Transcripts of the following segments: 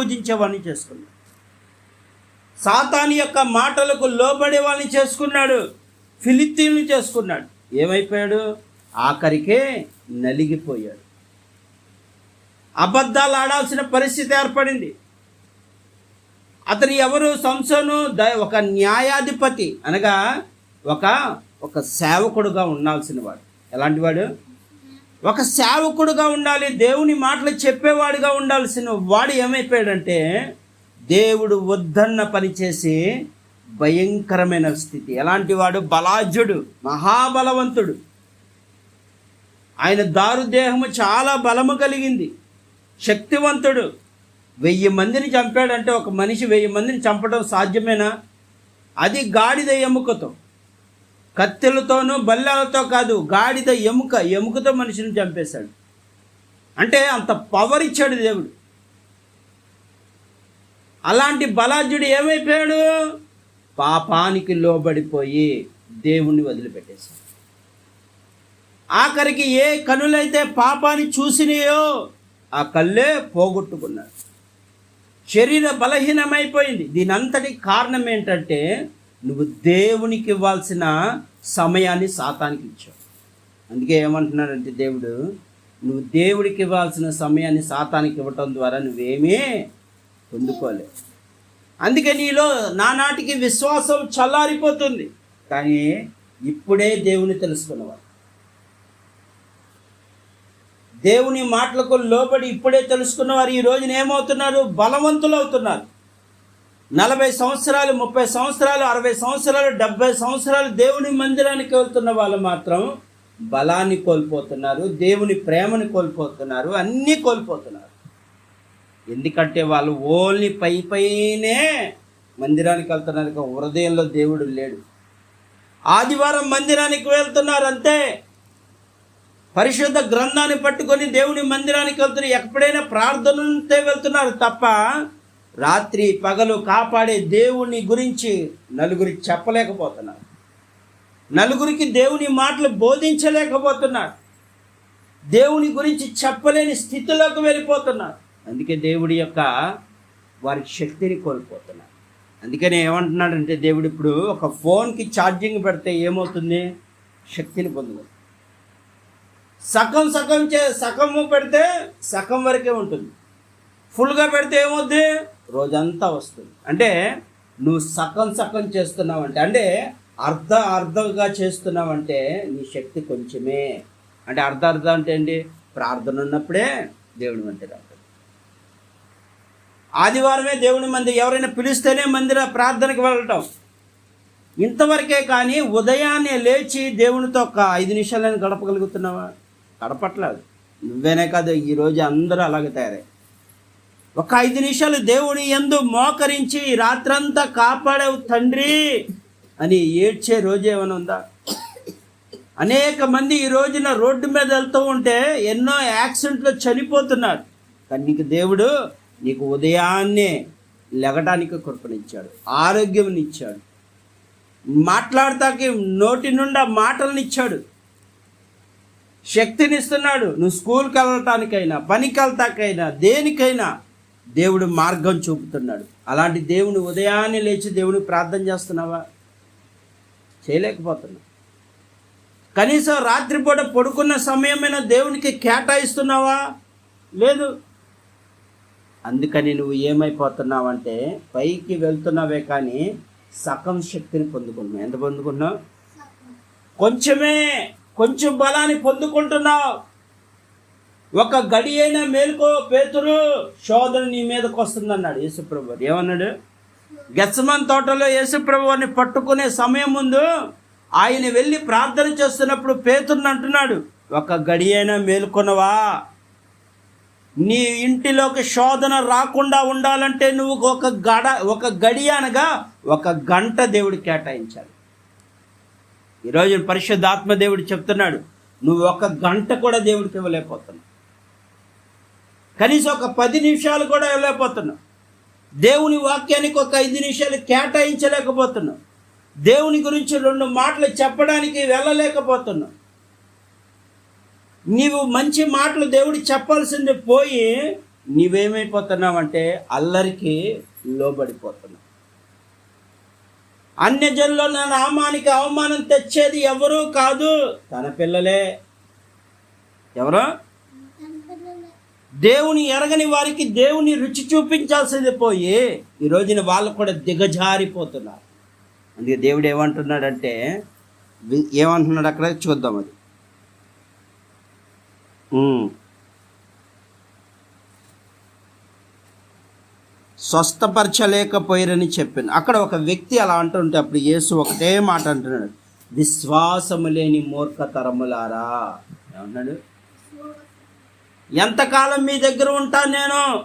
పూజించేవాడిని చేసుకున్నాడు. సాతాని యొక్క మాటలకు లోబడే వాడిని చేసుకున్నాడు. ఫిలిత్తీన్లు చేసుకున్నాడు. ఏమైపోయాడు? ఆఖరికే నలిగిపోయాడు. అబద్ధాలు ఆడాల్సిన పరిస్థితి ఏర్పడింది. అతను ఎవరు? సంసోను ద ఒక న్యాయాధిపతి అనగా ఒక ఒక సేవకుడుగా ఉండాల్సిన వాడు. ఎలాంటి వాడు? ఒక సేవకుడుగా ఉండాలి దేవుని మాటలు చెప్పేవాడిగా ఉండాల్సిన వాడు ఏమైపోయాడంటే దేవుడు వద్దన్న పని చేసి భయంకరమైన స్థితి. ఎలాంటి వాడు? బలాజుడు మహాబలవంతుడు. ఆయన దారుదేహము చాలా బలము కలిగింది. శక్తివంతుడు. వెయ్యి మందిని చంపాడంటే ఒక మనిషి వెయ్యి మందిని చంపడం సాధ్యమేనా? అది గాడిద ఎముకతో. కత్తెలతోనూ బల్లెలతో కాదు గాడిద ఎముక ఎముకతో మనిషిని చంపేశాడు. అంటే అంత పవర్ ఇచ్చాడు దేవుడు. అలాంటి బలాజ్యుడు ఏమైపోయాడు? పాపానికి లోబడిపోయి దేవుణ్ణి వదిలిపెట్టేశాడు. ఆఖరికి ఏ కనులైతే పాపాన్ని చూసినాయో ఆ కళ్ళే పోగొట్టుకున్నాడు శరీర బలహీనమైపోయింది. దీనంతటి కారణం ఏంటంటే నువ్వు దేవునికి ఇవ్వాల్సిన సమయాన్ని సాతానికి ఇచ్చావు అందుకే ఏమంటున్నాడంటే దేవుడు నువ్వు దేవుడికి ఇవ్వాల్సిన సమయాన్ని సాతానికి ఇవ్వటం ద్వారా నువ్వేమీ పొందుకోలే. అందుకే నీలో నానాటికి విశ్వాసం చల్లారిపోతుంది. కానీ ఇప్పుడే దేవుని తెలుసుకున్నవాడు. దేవుని మాటలకు లోబడి ఇప్పుడే తెలుసుకున్నవారు ఈ రోజున ఏమవుతున్నారు? బలవంతులు అవుతున్నారు నలభై సంవత్సరాలు ముప్పై సంవత్సరాలు అరవై సంవత్సరాలు డెబ్బై సంవత్సరాలు దేవుని మందిరానికి వెళ్తున్న వాళ్ళు మాత్రం బలాన్ని కోల్పోతున్నారు దేవుని ప్రేమని కోల్పోతున్నారు అన్నీ కోల్పోతున్నారు. ఎందుకంటే వాళ్ళు ఓన్లీ పై పైనే మందిరానికి వెళ్తున్నారు హృదయంలో దేవుడు లేడు. ఆదివారం మందిరానికి వెళ్తున్నారు అంతే. పరిశుద్ధ గ్రంథాన్ని పట్టుకొని దేవుని మందిరానికి వెళ్తున్నారు ఎప్పుడైనా ప్రార్థనలతో వెళ్తున్నారు తప్ప రాత్రి పగలు కాపాడే దేవుని గురించి నలుగురికి చెప్పలేకపోతున్నారు నలుగురికి దేవుని మాటలు బోధించలేకపోతున్నాడు. దేవుని గురించి చెప్పలేని స్థితిలోకి వెళ్ళిపోతున్నారు అందుకే దేవుడి యొక్క వారి శక్తిని కోల్పోతున్నారు అందుకనే ఏమంటున్నాడంటే దేవుడు ఇప్పుడు ఒక ఫోన్కి ఛార్జింగ్ పెడితే ఏమవుతుంది? శక్తిని పొందుతుంది. సగం సగం చే సగము పెడితే సగం వరకే ఉంటుంది. ఫుల్గా పెడితే ఏమవుద్ది? రోజంతా వస్తుంది. అంటే నువ్వు సకం సకం చేస్తున్నావంటే అంటే అర్ధ అర్ధంగా చేస్తున్నావంటే నీ శక్తి కొంచెమే. అంటే అర్ధ అర్ధ అంటే ఏంటి? ప్రార్థన ఉన్నప్పుడే దేవుని మందిరం ఆదివారమే దేవుని మంది ఎవరైనా పిలిస్తేనే మందిర ప్రార్థనకి వెళ్ళటం. ఇంతవరకే కానీ ఉదయాన్నే లేచి దేవునితో ఒక ఐదు నిమిషాలను గడపగలుగుతున్నావా? గడపట్లేదు. నువ్వేనే కాదు ఈరోజు అందరూ అలాగే తయారై ఒక ఐదు నిమిషాలు దేవుని ఎందు మోకరించి రాత్రంతా కాపాడవు తండ్రి అని ఏడ్చే రోజు ఏమైనా ఉందా? అనేక మంది ఈ రోజున రోడ్డు మీద వెళ్తూ ఉంటే ఎన్నో యాక్సిడెంట్లు చనిపోతున్నారు. కానీ నీకు దేవుడు నీకు ఉదయాన్నే లెగటానికి కృపనిచ్చాడు ఆరోగ్యంనిచ్చాడు మాట్లాడతాకి నోటి నుండా మాటలనిచ్చాడు శక్తినిస్తున్నాడు. శక్తిని ఇస్తున్నాడు నువ్వు స్కూల్కి వెళ్ళటానికైనా పనికి వెళ్తాకైనా దేనికైనా దేవుడు మార్గం చూపుతున్నాడు. అలాంటి దేవుని ఉదయాన్నే లేచి దేవుని ప్రార్థన చేస్తున్నావా? చేయలేకపోతున్నావు. కనీసం రాత్రిపూట పడుకున్న సమయమైనా దేవునికి కేటాయిస్తున్నావా? లేదు. అందుకని నువ్వు ఏమైపోతున్నావంటే పైకి వెళ్తున్నావే కానీ సకం శక్తిని పొందుకున్నావు ఎంత పొందుకున్నావు కొంచెమే కొంచెం బలాన్ని పొందుకుంటున్నావు. ఒక గడి అయినా మేలుకో పేతురు శోధన నీ మీదకి వస్తుందన్నాడు యేసుప్రభు ఏమన్నాడు? గెచ్చమన్ తోటలో యేసుప్రభు పట్టుకునే సమయం ముందు ఆయన వెళ్ళి ప్రార్థన చేస్తున్నప్పుడు పేతుర్ని అంటున్నాడు ఒక గడి అయినా మేలుకొనవా? నీ ఇంటిలోకి శోధన రాకుండా ఉండాలంటే నువ్వు ఒక గడ ఒక గడి అనగా ఒక గంట దేవుడు కేటాయించాలి. ఈరోజు పరిశుద్ధాత్మ దేవుడు చెప్తున్నాడు నువ్వు ఒక గంట కూడా దేవుడికి ఇవ్వలేకపోతున్నావు. కనీసం ఒక పది నిమిషాలు కూడా ఇవ్వలేకపోతున్నాం దేవుని వాక్యానికి ఒక ఐదు నిమిషాలు కేటాయించలేకపోతున్నాం. దేవుని గురించి రెండు మాటలు చెప్పడానికి వెళ్ళలేకపోతున్నాం. నీవు మంచి మాటలు దేవుడికి చెప్పాల్సింది పోయి నీవేమైపోతున్నావంటే అల్లరికి లోబడిపోతున్నావు. అన్యజనుల్లో నా నామానికి అవమానం తెచ్చేది ఎవరూ కాదు తన పిల్లలే. ఎవరు? దేవుని ఎరగని వారికి దేవుని రుచి చూపించాల్సింది పోయి ఈ రోజున వాళ్ళు కూడా దిగజారిపోతున్నారు. అందుకే దేవుడు ఏమంటున్నాడంటే ఏమంటున్నాడు అక్కడ? చూద్దాం అది. ఉమ్. స్వస్థపరచలేకపోయారని అక్కడ ఒక వ్యక్తి అలా అంటుంటే అప్పుడు యేసు ఒకటే మాట అంటున్నాడు. విశ్వాసము లేని మూర్ఖతరములారా. ఏమన్నాడు ఎంతకాలం మీ దగ్గర ఉంటాను నేను?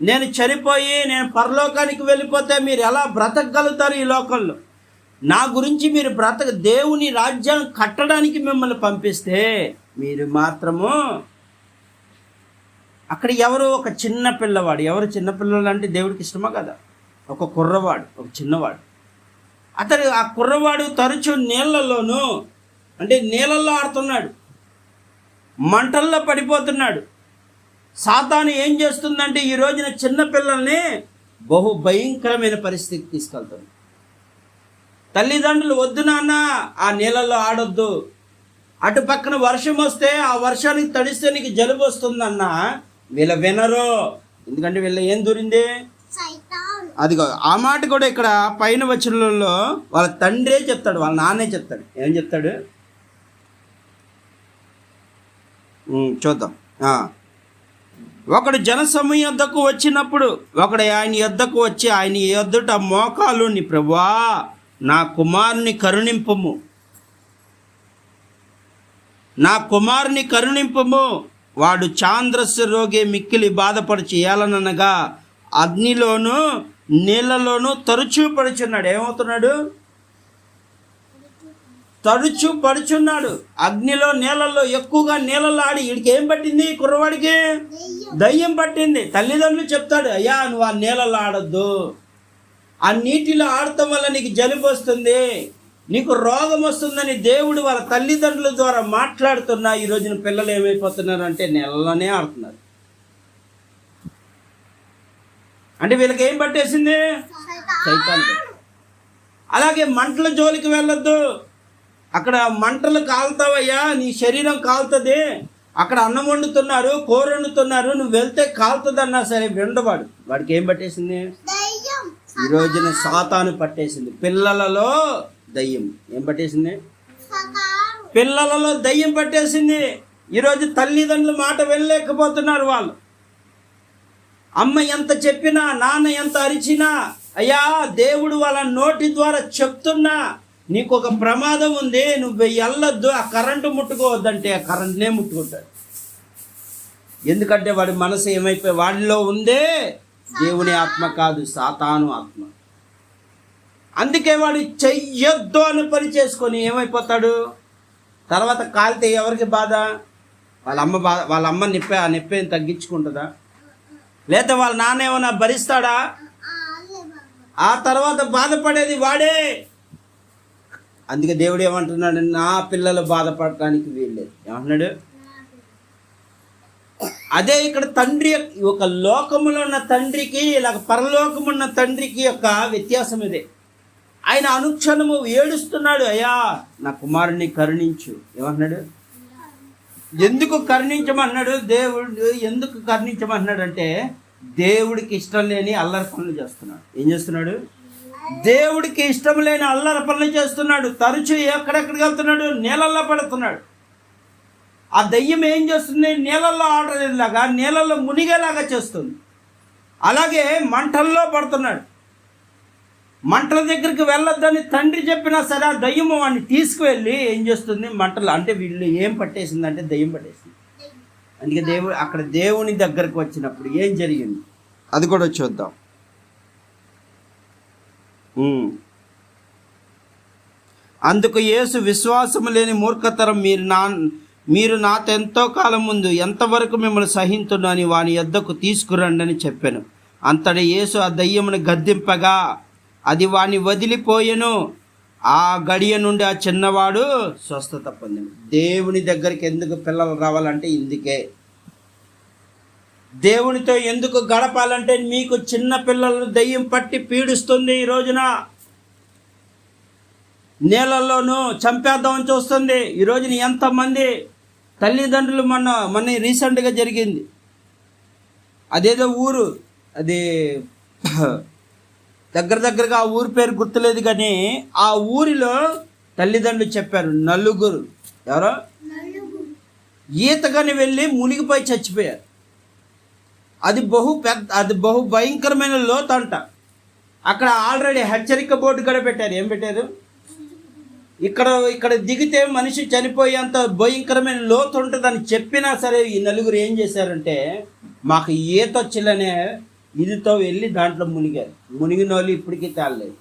నేను చనిపోయి నేను పరలోకానికి వెళ్ళిపోతే మీరు ఎలా బ్రతకగలుగుతారు ఈ లోకంలో? నా గురించి మీరు బ్రతక దేవుని రాజ్యాన్ని కట్టడానికి మిమ్మల్ని పంపిస్తే మీరు మాత్రము అక్కడ ఎవరు ఒక చిన్న పిల్లవాడు ఎవరు చిన్నపిల్లలు అంటే దేవుడికి ఇష్టమా కదా? ఒక కుర్రవాడు ఒక చిన్నవాడు. అతడు ఆ కుర్రవాడు తరచు నీళ్ళలోనూ అంటే నీళ్ళల్లో ఆడుతున్నాడు. మంటల్లో పడిపోతున్నాడు. సాతాను ఏం చేస్తుందంటే ఈ రోజున చిన్న పిల్లల్ని బహు భయంకరమైన పరిస్థితికి తీసుకెళ్తుంది తల్లిదండ్రులు వద్దు నాన్న ఆ నీళ్ళల్లో ఆడొద్దు. అటు పక్కన వర్షం వస్తే ఆ వర్షానికి తడిస్తే నీకు జలుబు వస్తుందన్న వీళ్ళ వినరు. ఎందుకంటే వీళ్ళ ఏం దూరింది? అదిగో ఆ మాట కూడా ఇక్కడ పైన వచ్చినలో వాళ్ళ తండ్రే చెప్తాడు వాళ్ళ నాన్నే చెప్తాడు. ఏం చెప్తాడు? చూద్దాం. ఒకడు జనసమూహం యొద్దకు వచ్చినప్పుడు ఒకడు ఆయన యొద్దకు వచ్చి ఆయన యొద్దట మోకాలుని ప్రభా నా కుమారుని కరుణింపము. నా కుమారుని కరుణింపము. వాడు చాంద్రస్ రోగి మిక్కిలి బాధపడి ఏలననగా అగ్నిలోను నీళ్ళలోనూ తరచూ పడుచున్నాడు ఏమవుతున్నాడు? తరచూ పడుచున్నాడు. అగ్నిలో నీళ్ళల్లో ఎక్కువగా నీళ్ళలో ఆడి వీడికి ఏం పట్టింది? కుర్రవాడికి దయ్యం పట్టింది. తల్లిదండ్రులు చెప్తాడు అయ్యా నువ్వు ఆ నీళ్ళలో ఆడొద్దు. ఆ నీటిలో ఆడటం వల్ల నీకు జలుబు వస్తుంది. నీకు రోగం వస్తుందని దేవుడు వాళ్ళ తల్లిదండ్రుల ద్వారా మాట్లాడుతున్నా. ఈ రోజున పిల్లలు ఏమైపోతున్నారు అంటే నెలలోనే ఆడుతున్నారు. అంటే వీళ్ళకి ఏం పట్టేసింది? సైతాన్. అలాగే మంటల జోలికి వెళ్ళొద్దు. అక్కడ మంటలు కాలుతావయ్యా నీ శరీరం కాలుతుంది. అక్కడ అన్నం వండుతున్నారు కూర వండుతున్నారు నువ్వు వెళ్తే కాలుతుందన్నా సరే విండవాడు. వాడికి ఏం పట్టేసింది? ఈ రోజున సాతాను పట్టేసింది. పిల్లలలో దయ్యం. ఏం పట్టేసింది? పిల్లలలో దయ్యం పట్టేసింది. ఈరోజు తల్లిదండ్రుల మాట వెళ్ళలేకపోతున్నారు వాళ్ళు. అమ్మ ఎంత చెప్పినా నాన్న ఎంత అరిచినా అయ్యా దేవుడు వాళ్ళ నోటి ద్వారా చెప్తున్నా నీకు ఒక ప్రమాదం ఉంది నువ్వు వెళ్ళొద్దు ఆ కరెంటు ముట్టుకోవద్దంటే ఆ కరెంట్నే ముట్టుకుంటాడు. ఎందుకంటే వాడి మనసు ఏమైపోయి వాడిలో ఉందే దేవుని ఆత్మ కాదు సాతాను ఆత్మ. అందుకే వాడు చెయ్యొద్దు అని పని చేసుకొని ఏమైపోతాడు? తర్వాత కాలితే ఎవరికి బాధ? వాళ్ళ అమ్మ బాధ వాళ్ళ అమ్మ నిప్పే ఆ నొప్పి తగ్గించుకుంటుందా? లేదా వాళ్ళ నాన్న ఏమైనా భరిస్తాడా? ఆ తర్వాత బాధపడేది వాడే. అందుకే దేవుడు ఏమంటున్నాడు నా పిల్లలు బాధపడటానికి వీల్లేదు. ఏమంటున్నాడు? అదే ఇక్కడ తండ్రి ఒక లోకములో ఉన్న తండ్రికి ఇలాగ పరలోకమున్న తండ్రికి యొక్క వ్యత్యాసం ఇదే. ఆయన అనుక్షణము ఏడుస్తున్నాడు అయ్యా నా కుమారుని కరుణించు. ఏమన్నాడు ఎందుకు కరుణించమన్నాడు దేవుడు ఎందుకు కరుణించమన్నాడు అంటే దేవుడికి ఇష్టం లేని అల్లరి పనులు చేస్తున్నాడు. ఏం చేస్తున్నాడు? దేవుడికి ఇష్టం లేని అల్లర పనులు చేస్తున్నాడు. తరచూ ఎక్కడెక్కడికి వెళ్తున్నాడు? నీళ్ళల్లో పడుతున్నాడు. ఆ దయ్యం ఏం చేస్తుంది? నీళ్ళల్లో ఆడలేలాగా నీళ్ళల్లో మునిగేలాగా చేస్తుంది. అలాగే మంటల్లో పడుతున్నాడు. మంటల దగ్గరికి వెళ్ళొద్దని తండ్రి చెప్పినా సరే ఆ దయ్యము వాడిని తీసుకువెళ్ళి ఏం చేస్తుంది? మంటలు అంటే వీళ్ళు ఏం పట్టేసింది అంటే దయ్యం పట్టేసింది. అందుకే దేవుడు అక్కడ దేవుని దగ్గరకు వచ్చినప్పుడు ఏం జరిగింది? అది కూడా చూద్దాం. అందుకు యేసు విశ్వాసము లేని మూర్ఖతరం మీరు నా మీరు నాతో ఎంతో కాలం ముందు ఎంతవరకు మిమ్మల్ని సహించును అని వాని యొద్దకు తీసుకురండి అని చెప్పాను. అంతటి యేసు ఆ దయ్యమును గద్దింపగా అది వాణ్ణి వదిలిపోయెను. ఆ గడియ నుండి ఆ చిన్నవాడు స్వస్థత పొందిన. దేవుని దగ్గరికి ఎందుకు పిల్లలు రావాలంటే ఇందుకే. దేవునితో ఎందుకు గడపాలంటే మీకు చిన్న పిల్లలను దయ్యం పట్టి పీడిస్తుంది ఈ రోజున. నీళ్ళల్లోనూ చంపేద్దామని చూస్తుంది. ఈ రోజున ఎంతమంది తల్లిదండ్రులు మొన్న మొన్న రీసెంట్గా జరిగింది. అదేదో ఊరు అది దగ్గర దగ్గరగా ఆ ఊరి పేరు గుర్తులేదు కానీ ఆ ఊరిలో తల్లిదండ్రులు చెప్పారు నలుగురు. ఎవరో? ఈతగాని వెళ్ళి మునిగిపోయి చచ్చిపోయారు. అది బహు పెద్ద అది బహు భయంకరమైన లోతు అంట. అక్కడ ఆల్రెడీ హెచ్చరిక బోర్డు కూడా పెట్టారు. ఏం పెట్టారు? ఇక్కడ ఇక్కడ దిగితే మనిషి చనిపోయేంత భయంకరమైన లోతు ఉంటుందని చెప్పినా సరే ఈ నలుగురు ఏం చేశారంటే మాకు ఈత వచ్చిలనే ఇదితో వెళ్ళి దాంట్లో మునిగారు. మునిగిన వాళ్ళు ఇప్పటికీ తేలలేదు.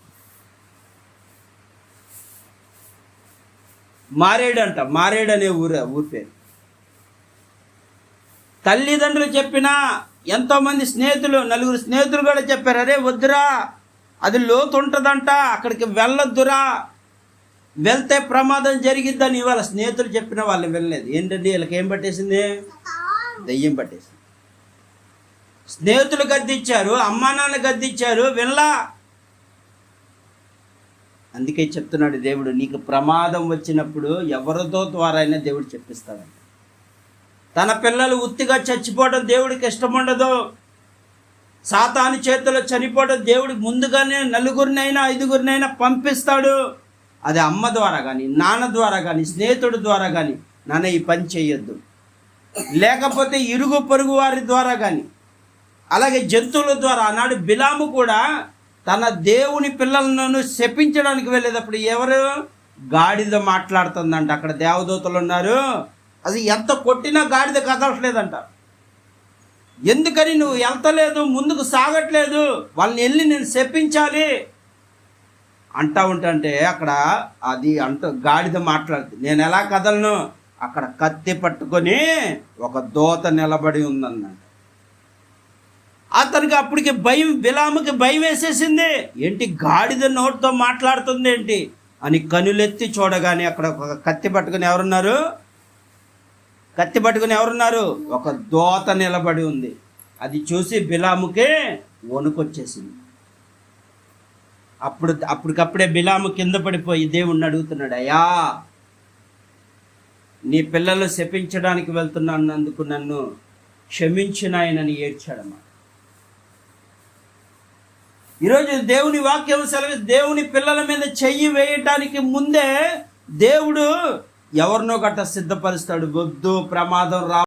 మారేడు అంట. మారేడు అనే ఊరు ఊరి పేరు. తల్లిదండ్రులు చెప్పినా ఎంతోమంది స్నేహితులు నలుగురు స్నేహితులు కూడా చెప్పారు అరే వద్దురా అది లోతు ఉంటుందంట అక్కడికి వెళ్ళొద్దురా. వెళ్తే ప్రమాదం జరిగిద్దని ఇవాళ స్నేహితులు చెప్పిన వాళ్ళు వెళ్ళలేదు ఏంటండి వీళ్ళకి ఏం పట్టేసింది? దయ్యం పట్టేసింది. స్నేహితులు గద్దిచ్చారు అమ్మా నాన్న గద్దిచ్చారు వెళ్ళా అందుకే చెప్తున్నాడు దేవుడు నీకు ప్రమాదం వచ్చినప్పుడు ఎవరితో ద్వారా అయినా దేవుడు చెప్పిస్తాడంట. తన పిల్లలు ఉత్తిగా చచ్చిపోవడం దేవుడికి ఇష్టం ఉండదు సాతాని చేతిలో చనిపోవడం దేవుడికి ముందుగానే నలుగురినైనా ఐదుగురినైనా పంపిస్తాడు. అది అమ్మ ద్వారా కానీ నాన్న ద్వారా కానీ స్నేహితుడి ద్వారా కానీ నాన్న ఈ పని చేయొద్దు. లేకపోతే ఇరుగు పొరుగు వారి ద్వారా కానీ అలాగే జంతువుల ద్వారా ఆనాడు బిలాము కూడా తన దేవుని పిల్లలను శపించడానికి వెళ్ళేటప్పుడు ఎవరు? గాడిద మాట్లాడుతుందంట. అక్కడ దేవదూతలు ఉన్నారు. అది ఎంత కొట్టినా గాడిద కదలట్లేదంట. ఎందుకని నువ్వు వెళ్తలేదు ముందుకు సాగట్లేదు వాళ్ళని వెళ్ళి నేను చెప్పించాలి. అంటా ఉంటే అక్కడ అది అంట గాడిద మాట్లాడుతుంది. నేను ఎలా కదలను? అక్కడ కత్తి పట్టుకొని ఒక దోత నిలబడి ఉందన్నట్టు అతనికి అప్పటికి భయం బిలాముకి భయం వేసేసింది. ఏంటి గాడిద నోటితో మాట్లాడుతుంది ఏంటి? అని కనులెత్తి చూడగానే అక్కడ ఒక కత్తి పట్టుకుని ఎవరున్నారు? కత్తి పట్టుకుని ఎవరున్నారు? ఒక దోత నిలబడి ఉంది. అది చూసి బిలాముకే వణుకొచ్చేసింది. అప్పుడు అప్పటికప్పుడే బిలాము కింద పడిపోయి దేవుణ్ణి అడుగుతున్నాడు అయ్యా నీ పిల్లలు శపించడానికి వెళ్తున్నాన్నందుకు నన్ను క్షమించినాయనని ఏడ్చాడమ్మా ఈరోజు దేవుని వాక్యం సెలవు దేవుని పిల్లల మీద చెయ్యి వేయటానికి ముందే దేవుడు ఎవరినో గట్ట సిద్ధపరుస్తాడు. వద్దు ప్రమాదం రా